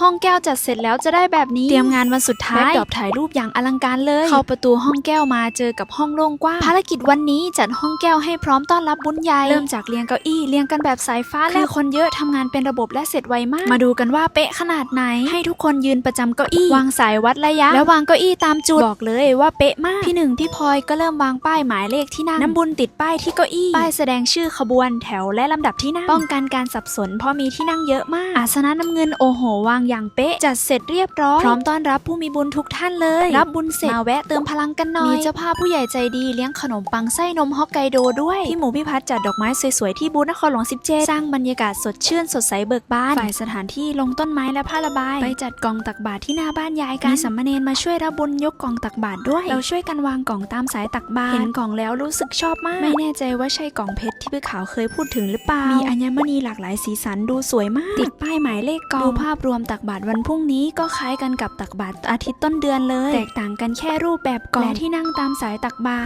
ห้องแก้วจัดเสร็จแล้วจะได้แบบนี้ เตรียมงานวันสุดท้ายแบ็คดรอปถ่ายรูปอย่างอลังการเลย เข้าประตูห้องแก้วมาเจอกับห้องโล่งกว้างภารกิจวันนี้จัดห้องแก้วให้พร้อมต้อนรับบุญใหญ่เริ่มจากเรียงเก้าอี้เรียงกันแบบสายฟ้าและคนเยอะทำงานเป็นระบบและเสร็จไวมาก มาดูกันว่าเป๊ะขนาดไหน ให้ทุกคนยืนประจำเก้าอี้วางสายวัดระยะ แล้ววางเก้าอี้ตามจุดบอกเลยว่าเป๊ะมากพี่หนึ่งพี่พลอยก็เริ่มวางป้ายหมายเลขที่นั่งน้ำบุญติดป้ายที่เก้าอี้ป้ายแสดงชื่อขบวนแถวและลำดับที่นั่งป้องกันการสับสนเพราะมีที่นั่งเยอะมาก อาสนะน้ำเงินโอโหวางอย่างเป๊ะ จัดเสร็จเรียบร้อย พร้อมต้อนรับผู้มีบุญทุกท่านเลย รับบุญเสร็จมาแวะเติมพลังกันหน่อย มีเจ้าภาพผู้ใหญ่ใจดีเลี้ยงขนมปังไส้นมฮอกไกโดด้วย พี่หมูพี่พัดจัดดอกไม้สวยๆที่บูธนครหลวง 17 สร้างบรรยากาศสดชื่นสดใสเบิกบาน ฝ่ายสถานที่ลงต้นไม้และผ้าระบาย ไปจัดกล่องตักบาตรที่หน้าบ้านยายกันมีสัมมเนนมาช่วยรับบุญยกกล่องตักบาตรด้วย เราช่วยกันวางกล่องตามสายตักบาตร เห็นกล่องแล้วรู้สึกชอบมาก ไม่แน่ใจว่าใช่กล่องเพชรที่พี่ขาวเคยพูดถึงหรือเปล่า มีอัญมณีหลากหลายสีสันดูสวยมาก ติดป้ายหมายเลขกล่องดูภาพรวมตักบาตรวันพรุ่งนี้ก็คล้ายกันกับตักบาตรอาทิตย์ต้นเดือนเลย แตกต่างกันแค่รูปแบบก่อนและที่นั่งตามสายตักบาตร